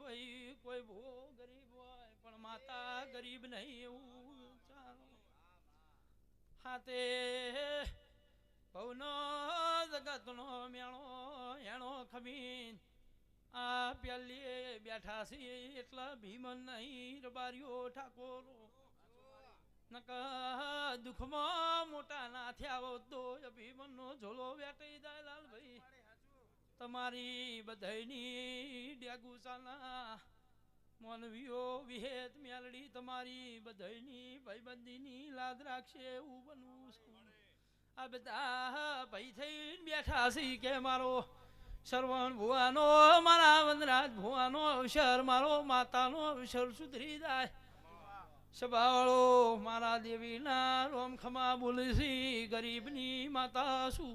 ભાઈ, કોઈ ભો ગરીબ હોય, પણ માતા ગરીબ નહીં એવું ચાલો. હાથે ભવનો જગતનો મેણો એણો ખમીન આ પેલી બેઠા છે એટલા ભીમન નહીં રબારીઓ ઠાકોરો. નકા દુઃખમાં મોટા ના થયા હોત તો ભીમનનો ઝોલો વેટી જાય લાલભાઈ. તમારી બધાની ડેગુસાના મોનવીઓ વિહેત મેલડી તમારી બધાયની ભાઈબંધીની લાદ રાખશે એવું બનવું આ બધા ભાઈ થઈને બેઠા છે કે મારો શ્રવણ ભુવાનો, મારા વનરાજ ભુવાનો અવસર, મારો માતાનો અવસર સુધરી જાય. સભાવાળો મારા દેવીના રોમ ખમા બોલશી, ગરીબની માતા શું